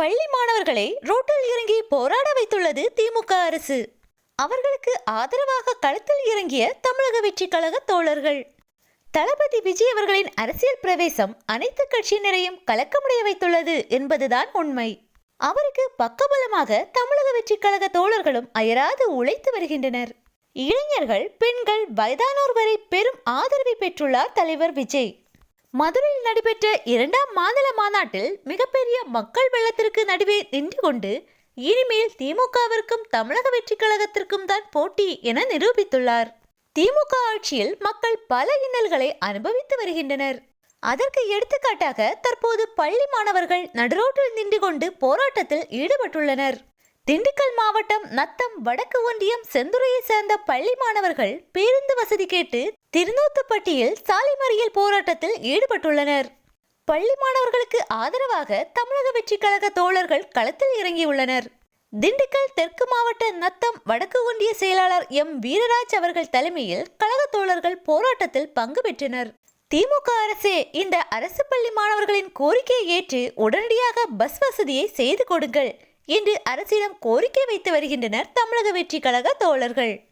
பள்ளி மாணவர்களை ரோட்டில் இறங்கி போராட வைத்துள்ளது திமுக அரசு. அவர்களுக்கு ஆதரவாக களத்தில் இறங்கிய தமிழக வெற்றி கழக தோழர்கள். தளபதி விஜய் அவர்களின் அரசியல் பிரவேசம் அனைத்து கட்சியினரையும் கலக்கமுடைய வைத்துள்ளது என்பதுதான் உண்மை. அவருக்கு பக்கபலமாக தமிழக வெற்றி கழக தோழர்களும் அயராது உழைத்து வருகின்றனர். இளைஞர்கள் பெண்கள் வயதானோர் வரை பெரும் ஆதரவை பெற்றுள்ளார் தலைவர் விஜய். மதுரையில் நடைபெற்ற இரண்டாம் மாநில மாநாட்டில் மிகப்பெரிய மக்கள் வெள்ளத்திற்கு நடுவே நின்று கொண்டு இனிமேல் திமுகவிற்கும் தமிழக வெற்றி கழகத்திற்கும் தான் போட்டி என நிரூபித்துள்ளார். திமுக ஆட்சியில் மக்கள் பல இன்னல்களை அனுபவித்து வருகின்றனர். அதற்கு எடுத்துக்காட்டாக தற்போது பள்ளி மாணவர்கள் நடுரோட்டில் நின்று கொண்டு போராட்டத்தில் ஈடுபட்டுள்ளனர். திண்டுக்கல் மாவட்டம் நத்தம் வடக்கு ஒன்றியம் செந்துறையை சேர்ந்த பள்ளி மாணவர்கள் பேருந்து வசதி கேட்டு திருநூத்துப்பட்டியில் சாலை மறியல் போராட்டத்தில் ஈடுபட்டுள்ளனர். பள்ளி மாணவர்களுக்கு ஆதரவாக தமிழக வெற்றி கழக தோழர்கள் களத்தில் இறங்கியுள்ளனர். திண்டுக்கல் தெற்கு மாவட்ட நத்தம் வடக்கு ஒன்றிய செயலாளர் எம் வீரராஜ் அவர்கள் தலைமையில் கழக தோழர்கள் போராட்டத்தில் பங்கு பெற்றனர். திமுக அரசே இந்த அரசு பள்ளி மாணவர்களின் கோரிக்கையை ஏற்று உடனடியாக பஸ் வசதியை செய்து கொடுங்கள். என்று அரசிடம் கோரிக்கை வைத்து வருகின்றனர் தமிழக வெற்றி கழக தோழர்கள்.